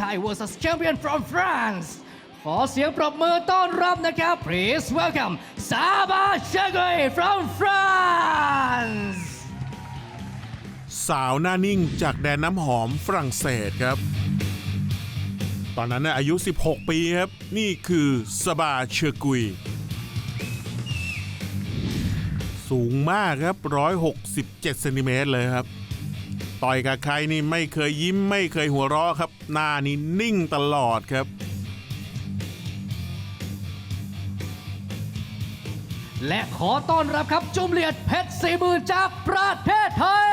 Thai vs Champion from France ขอเสียงปรบมือต้อนรับนะครับ Please welcome Saba Chagui from France สาวหน้านิ่งจากแดนน้ำหอมฝรั่งเศสครับ ตอนนั้นน่ะอายุ 16 ปีครับ นี่คือสบาเชอกุย สูงมากครับ 167เซนติเมตรเลยครับ ต่อยกับใครนี่ไม่เคยยิ้มไม่เคยหัวเราะครับ หน้านี่นิ่งตลอดครับ และขอต้อนรับครับจุมเลียดเพชรสี่หมื่นจากประเทศไทย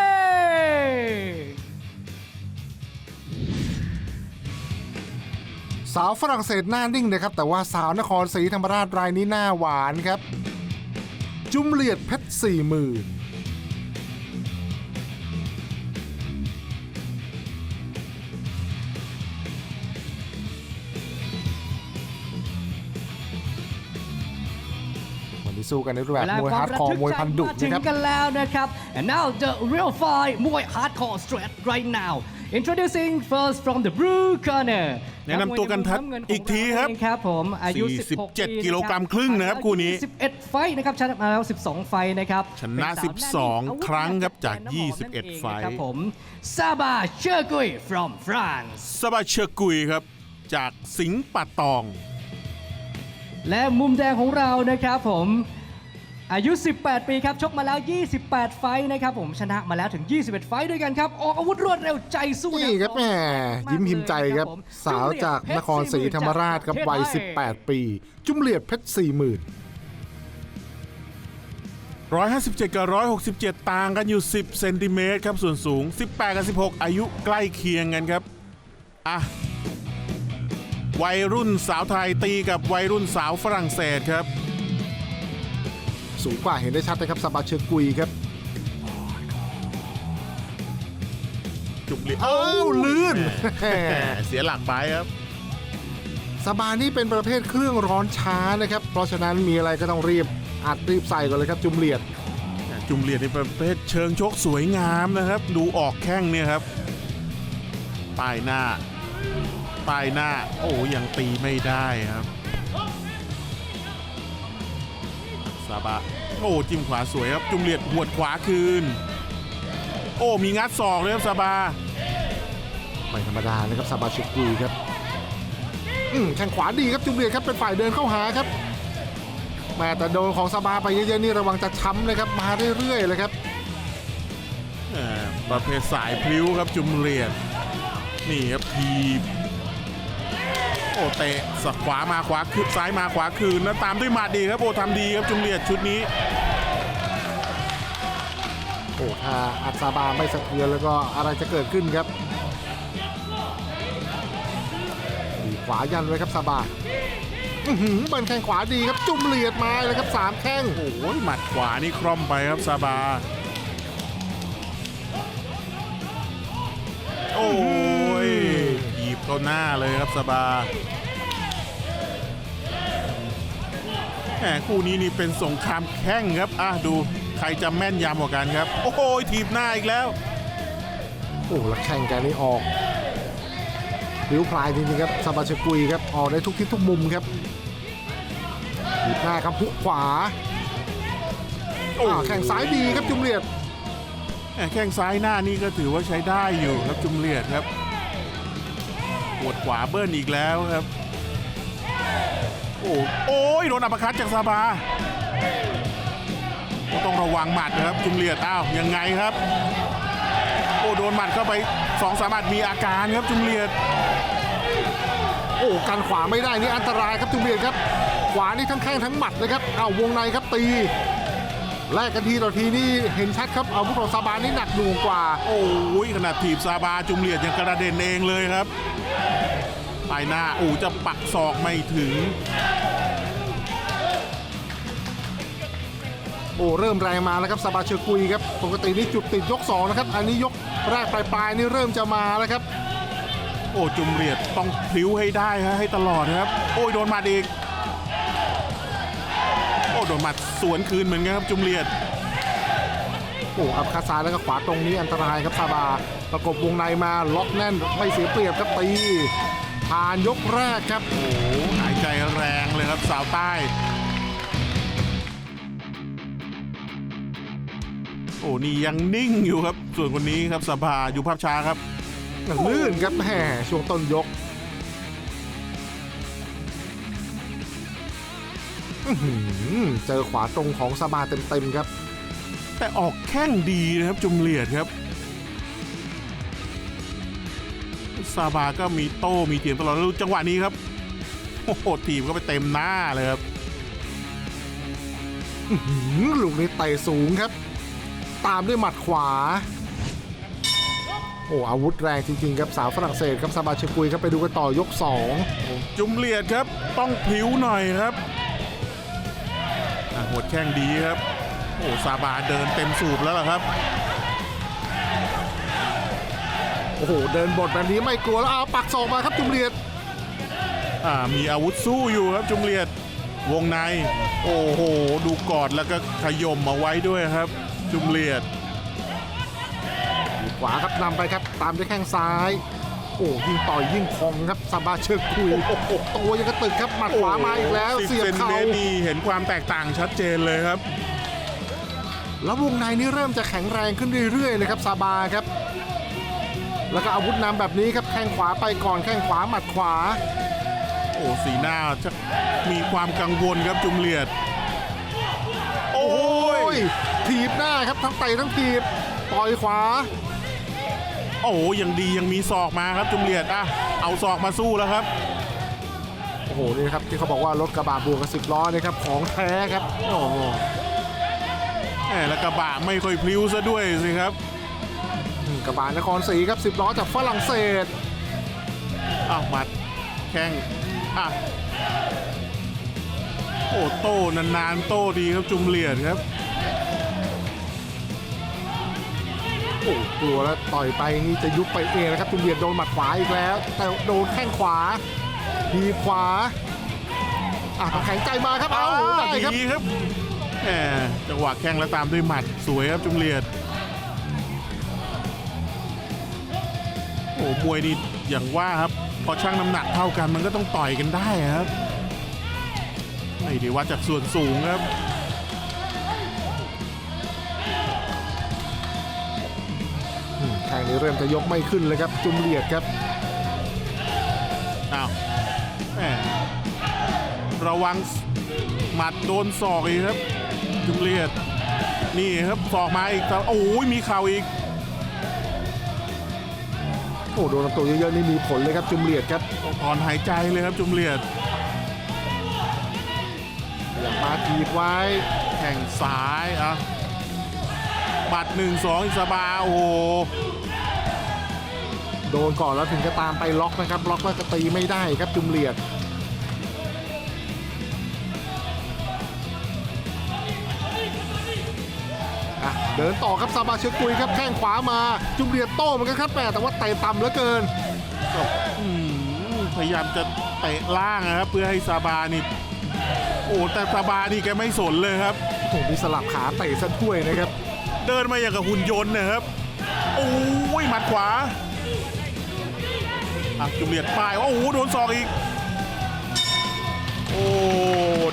สาวฝรั่งเศสหน้านิ่งนะครับ แต่ว่าสาวนครศรีธรรมราชรายนี้หน้าหวานครับ จุมเลียดเพชรสี่หมื่น สู้กันในรูปแบบเวลามวยควาฮามร์ดระคอทึร์กมวยใจพันดุมาถึงนะครับกันแล้วนะครับ and now the real fight มวย hardcore straight right now introducing first from the blue corner แนะนำตัวกันทัดอีกทีครับครับผมอายุ47 16ปีกิโลกรัมครึ่งนะครับคู่นี้ 11 ไฟท์นะครับชนะมาแล้ว 12 ไฟท์นะครับชนะเป็นสาวหานิ่ง12 ครั้งครับจากแดนน้ำหอมนั่นเอง21 ไฟท์นะครับผมซาบาเชอร์กุย from France สบาเชอร์กุยครับจากสิงห์ป่าตอง และมุมแดงของเรานะครับผม อายุ 18 ปีครับ ชกมาแล้ว 28 ไฟท์นะครับผมชนะมาแล้วถึง 21 ไฟท์ด้วยกันครับ ออกอาวุธรวดเร็วใจสู้นี่ครับแหมยิ้มพิมพ์ใจครับสาวจากนครศรีธรรมราชครับวัย 18 ปี จุมเลียดเพชรสี่หมื่น157 กับ 167 ต่างกันอยู่ 10 เซนติเมตรครับ ส่วนสูง 18 กับ 16 อายุใกล้เคียงกันครับ อะ วัยรุ่นสาวไทยตีกับวัยรุ่นสาวฝรั่งเศสครับ สูงกว่าเห็นได้ชัดนะครับสบาเชอร์กุยครับจุบเลียอ้าวลื่น แหมเสียหลักไปครับ สบานี่เป็นประเภทเครื่องร้อนช้านะครับ เพราะฉะนั้นมีอะไรก็ต้องรีบอัดรีบใส่ก่อนเลยครับจุมเลียด จุมเลียดในประเภทเชิงชกสวยงามนะครับ ดูออกแข้งเนี่ยครับป้ายหน้าป้ายหน้า โอ้ยังตีไม่ได้ครับ ซาบะโอ้จิ้มขวาสวยครับจุมเลียดหวดขวาคืน โอ้มีงัดศอกเลยครับซาบาไม่ธรรมดานะครับสบาเชอร์กุยครับอืมแข้งขวาดีครับจุมเลียดครับเป็นฝ่ายเดินเข้าหาครับแม่แต่โดนของสบาไปเยอะๆนี่ระวังจะช้ำนะครับมาเรื่อยๆเลยครับเอ่อประเภทสายพลิ้วครับจุมเลียดนี่ครับทีบโอ้เตะสักขวามาขวาคืนซ้ายมาขวาคืนแล้วตามด้วยหมัดดีครับโอ้ทำดีครับจุมเลียดชุดนี้โอ้ถ้าอัดซาบาไม่สะเทือนแล้วก็อะไรจะเกิดขึ้นครับดีขวายันไว้ครับซาบาอื้อหือเบินแข้งขวาดีครับจุ่มเหลียดมาเลยครับสามแข้งโอ้ยหมัดขวานี่คร่อมไปครับซาบา หยิบเข้าหน้าเลยครับซาบาแหมคู่นี้นี่เป็นสงครามแข้งครับอะดูใครจะแม่นยำกว่ากันครับ โอ้โหทีบหน้าอีกแล้ว โอ้แล้วแข้งแกนี่ออกผิวพลายจริงๆครับซาบาเชกุยครับออกได้ทุกทิศทุกมุมครับหีบหน้าครับหุกขวาโอ้อ้าวแข้งซ้ายดีครับจุ่มเหลียดแหม่แข้งซ้ายหน้านี่ก็ถือว่าใช้ได้อยู่ครับจุมเลียดครับ ปวดขวาเบิ้ลอีกแล้วครับ โอ้โอยโดนอัปเปอร์คัตจากซาบาต้องระวังหมัดนะครับจุมเลียดอ้าวยังไงครับ โอ้โดนหมัดเข้าไปสองสามหมัดมีอาการครับจุมเลียดโอ้กันขวาไม่ได้นี่อันตรายครับจุมเลียดครับ ขวานี่ทั้งแข้งทั้งหมัดนะครับเอาวงในครับตี แลกกันทีต่อทีนี่เห็นชัดครับอาวุธของซาบานี่หนักหน่วงกว่า โอ้ยขนาดถีบซาบาจุมเลียดยังกระเด็นเองเลยครับปลายหน้าโอ้จะปักศอกไม่ถึง โอ้เริ่มแรงมาแล้วครับซาบาเชอร์กุยครับปกตินี่จุดติดยกสองนะครับอันนี้ยกแรกปลายๆนี่เริ่มจะมาแล้วครับ โอ้จุมเลียดต้องพลิ้วให้ได้ฮะให้ตลอดนะครับ โอ้ยโดนหมัดอีก โอ้โดนหมัดสวนคืนเหมือนกันครับจุมเลียดโอ้อัพคาซ้ายแล้วก็ขวาตรงนี้อันตรายครับซาบาประกบวงในมาล็อกแน่นไม่เสียเปรียบครับตีผ่านยกแรกครับโอ้โหหายใจแรงเลยครับสาวใต้โอ้นี่ยังนิ่งอยู่ครับ ส่วนคนนี้ครับสภาอยู่ภาพช้าครับลื่นครับแหมช่วงต้นยก เจอขวาตรงของซาบาเต็มๆครับ แต่ออกแข้งดีนะครับจุมเลียดครับซาบาก็มีโต้มีเทียมตลอดแล้วจังหวะนี้ครับโอ้โหทีมก็ไปเต็มหน้าเลยครับอื้อหือลูกนี้เตะสูงครับ ตามด้วยหมัดขวา โอ้อาวุธแรงจริงๆครับสาวฝรั่งเศสครับซาบาเชกุยครับไปดูกันต่อ ยก 2 จุมเลียดครับ ต้องพลิ้วหน่อยครับ อะหัวแข้งดีครับ โอ้ซาบาเดินเต็มสูบแล้วล่ะครับ โอ้โห เดินบทแบบนี้ไม่กลัวแล้วเอาปักศอกมาครับจุมเลียดอ่ามีอาวุธสู้อยู่ครับจุมเลียดวงใน โอ้โห ดูกอดแล้วก็ขย่มมาไว้ด้วยครับ จุมเลียดขวาครับนำไปครับตามด้วยแข้งซ้าย โอ้ยิ่งต่อยยิ่งคมครับซาบาเชกุยโอ้โหตัวยังกระตึกครับหมัดขวามาอีกแล้วสิบเสียบเซนติเข่าเมตรนี่เห็นความแตกต่างชัดเจนเลยครับ แล้ววงในนี่เริ่มจะแข็งแรงขึ้นเรื่อยๆเลยครับซาบาครับ แล้วก็อาวุธนำแบบนี้ครับแข้งขวาไปก่อนแข้งขวาหมัดขวา โอ้สีหน้าจะมีความกังวลครับจุมเลียด โอ้โอ้ยยถีบหน้าครับทั้งเตะทั้งถีบต่อยขวาโอ้ยังดียังมีศอกมาครับจุมเลียดอะเอาศอกมาสู้แล้วครับโอ้โหนี่นะครับที่เขาบอกว่ารถกระบะบวกกับสิบล้อนะครับของแท้ครับโอ้โหแหมแล้วกระบะไม่ค่อยพลิ้วซะด้วยสิครับกระบะนครศรีครับสิบล้อจากฝรั่งเศสอ้าวหมัดแข้งอะโอ้โต้นานๆโต้ดีครับจุมเลียดครับ โอ้กลัวแล้วต่อยไปนี่จะยุบไปเองนะครับจุมเบียดโดนหมัดขวาอีกแล้ว แต่โดนแข้งขวาทีบขวาอะแข็งใจมาครับเอาได้ครับดีครับแหมจังหวะแข้งแล้วตามด้วยหมัดสวยครับจุมเลียดโอ้มวยนี่อย่างว่าครับ พอชั่งน้ำหนักเท่ากันมันก็ต้องต่อยกันได้ครับไม่ได้วัดจากส่วนสูงครับ แข้งนี้เริ่มจะยกไม่ขึ้นเลยครับ จุมเลียดครับอ้าวแหมระวังหมัดโดนศอกอีกครับ จุมเลียด นี่ครับศอกมาอีกแล้วโอ้ยมีเข่าอีก โอ้โดนลำตัวเยอะๆนี่มีผลเลยครับจุมเลียดครับถอนหายใจเลยครับจุมเลียดอย่างมาทีบไว้แข่งซ้ายอะ บัตรหนึ่งสองอิสบาโอ้โหโดนก่อนแล้วถึงจะตามไปล็อกนะครับล็อกแล้วจะตีไม่ได้ครับจุมเลียดเดินต่อครับซาบาเชกุยครับแข้งขวามาจุมเลียดโต้เหมือนกันครับแม่แต่ว่าเตะต่ำเหลือเกินพยายามจะเตะล่างนะครับเพื่อให้ซาบานี่โอ้แต่ซาบานี่แกไม่สนเลยครับโอ้โหมีสลับขาเตะซะด้วยนะครับ เดินมาอย่างกับหุ่นยนต์นะครับ โอ้ยหมัดขวาอะจุมเลียดป้ายว่าโอ้โหโดนศอกอีก โอ้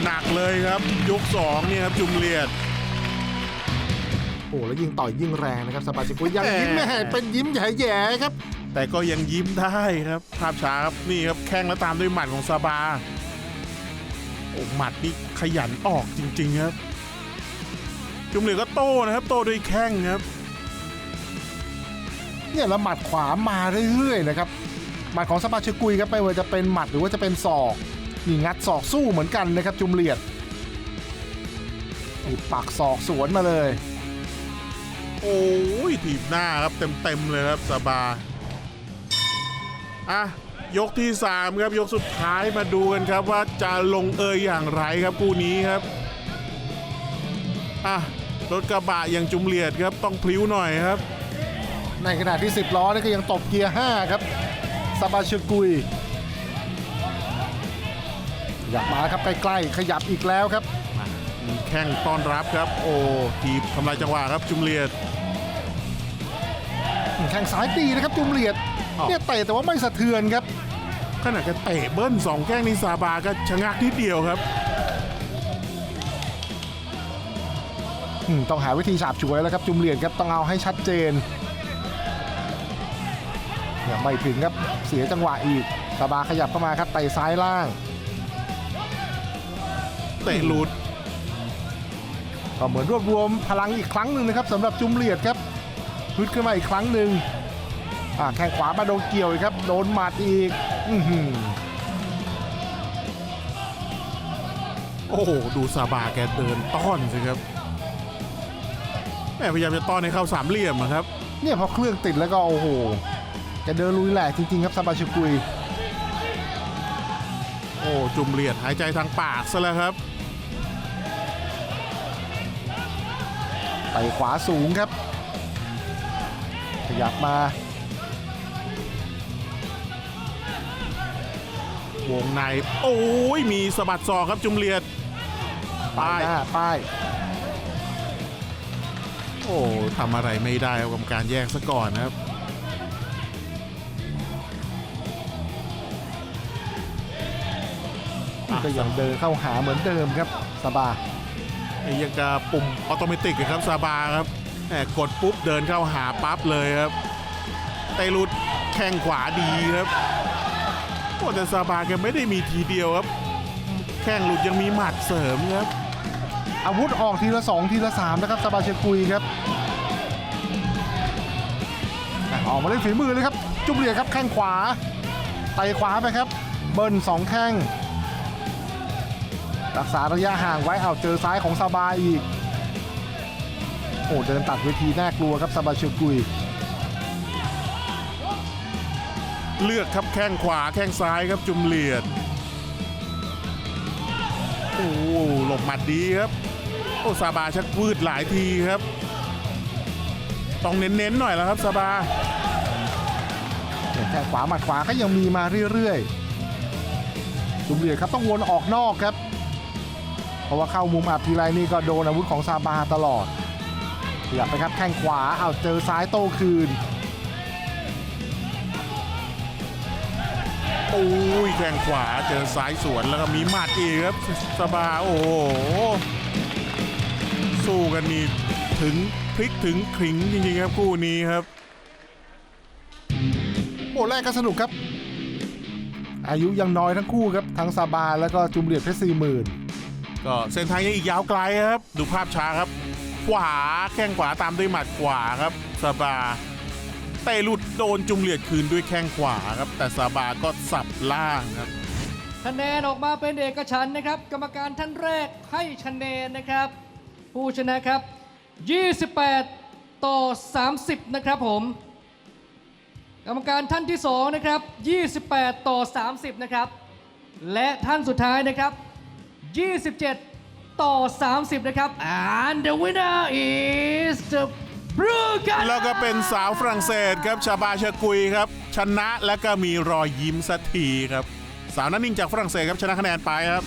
หนักเลยครับยกสองเนี่ยครับจุมเลียดโอ้แล้วยิ่งต่อยยิ่งแรงนะครับซาบาเชกุยยังยิ้มแหม่แม่เป็นยิ้มแย่ๆครับ แต่ก็ยังยิ้มได้ครับภาพช้าครับนี่ครับแข้งแล้วตามด้วยหมัดของซาบาโอ้หมัดนี่ขยันออกจริง ๆ ครับ จุมเหลือก็โต้นะครับ โต้ด้วยแข้งครับ เนี่ยแล้วหมัดขวามาเรื่อยๆนะครับ หมัดของซาบาเชกุยครับไม่ว่าจะเป็นหมัดหรือว่าจะเป็นศอกนี่งัดศอกสู้เหมือนกันนะครับ จุมเลียดนี่ปักศอกสวนมาเลย โอ้ยถีบหน้าครับเต็มๆเลยครับซาบาอะยกที่ 3 ครับยกสุดท้ายมาดูกันครับว่าจะลงเอยอย่างไรครับคู่นี้ครับอะ รถกระบะอย่างจุมเลียดครับต้องพลิ้วหน่อยครับ ในขณะที่ 10 ล้อนี่ก็ยังตบเกียร์ 5 ครับซาบาเชกุยขยับมาครับใกล้ๆขยับอีกแล้วครับ มีแข้งต้อนรับครับ โอ้ทีบทำลายจังหวะครับจุมเลียด แข้งซ้ายตีนะครับจุมเลียดอ้าว เนี่ยเตะแต่ว่าไม่สะเทือนครับขนาดแกเตะเบิ้ลสองแข้งนี่ซาบาก็ชะงักนิดเดียวครับ ต้องหาวิธีฉาบฉวยแล้วครับจุมเลียดครับต้องเอาให้ชัดเจนเนี่ยไม่ถึงครับเสียจังหวะอีกสบาขยับเข้ามาครับเตะซ้ายล่างเตะหลุดก็เหมือนรวบรวมพลังอีกครั้งหนึ่งนะครับสำหรับจุมเลียดครับพึดขึ้นมาอีกครั้งหนึ่งอ่าแข้งขวามาโดนเกี่ยวอีกครับโดนหมัดอีกอื้อหือโอ้โหดูซาบาแกเดินต้อนสิครับ แม่พยายามจะต้อนให้เข้าสามเหลี่ยมอะครับ เนี่ยพอเครื่องติดแล้วก็โอ้โหแกเดินลุยแหลกจริงๆครับซาบาชิกุยโอ้จุ่มเลียดหายใจทางปากซะแล้วครับไปขวาสูงครับ ขยับมา วงใน โอ้ยมีสะบัดศอกครับจุ่มเลียด ป้าป้ายยหน้าป้าย โอ้ทำอะไรไม่ได้ครับกรรมการแยกซะก่อนนะครับก็ยังเดินเข้าหาเหมือนเดิมครับสบาไอ้ยังกะปุ่มออโตเมติกอะครับซาบาครับแหมกดปุ๊บเดินเข้าหาปั๊บเลยครับเตะหลุดแข้งขวาดีครับโอ้แต่ซาบาแกไม่ได้มีทีเดียวครับ แข้งหลุดยังมีหมัดเสริมครับ อาวุธออกทีละสองทีละสามนะครับสบาเชกุยครับออกมาเล่นฝีมือเลยครับ จุบเหลียครับแข้งขวาไตขวาไปครับ เบิ้ลสองแข้ง รักษาระยะห่างไว้เอาเจอซ้ายของซาบาอีก โอ้เดินตัดเวทีน่ากลัวครับซาบาเชกุยเลือกครับแข้งขวาแข้งซ้ายครับจุมเหลียด โอ้หลบหมัดดีครับ อ้ซาบาชักวืดหลายทีครับ ต้องเน้นๆหน่อยแล้วครับซาบาแข้งขวาหมัดขวาก็ยังมีมาเรื่อยๆจุมเลียดครับต้องวนออกนอกครับ เพราะว่าเข้ามุมอับทีไรนี่ก็โดนอาวุธของซาบาตลอดขยับไปครับแข้งขวาเอาเจอซ้ายโต้คืนโอ้ยแข้งขวาเจอซ้ายสวนแล้วก็มีหมัดอีกครับซาบาโอ้โห สู้กันนี่ถึงพลิกถึงขริงจริงๆครับคู่นี้ครับ โอ้แรกก็สนุกครับ อายุยังน้อยทั้งคู่ครับ ทั้งซาบาแล้วก็จุมเลียดเพชรสี่หมื่นก็เส้นทางยังอีกยาวไกลครับ ดูภาพช้าครับ ขวาแข้งขวาตามด้วยหมัดขวาครับซาบาเตะหลุดโดนจุงเลียดคืนด้วยแข้งขวาครับ แต่ซาบาก็สับล่างครับ คะแนนออกมาเป็นเอกฉันท์นะครับ กรรมการท่านแรกให้คะแนนนะครับ ผู้ชนะครับ 28 ต่อ 30 นะครับผม กรรมการท่านที่ 2 นะครับ 28 ต่อ 30 นะครับ และท่านสุดท้ายนะครับ 27 ต่อ 30 นะครับ and the winner is the Blue Gun แล้วก็เป็นสาวฝรั่งเศสครับชาบาชากุยครับ ชนะและก็มีรอยยิ้มสักทีครับ สาวนันนิ่งจากฝรั่งเศสครับชนะคะแนนไปครับ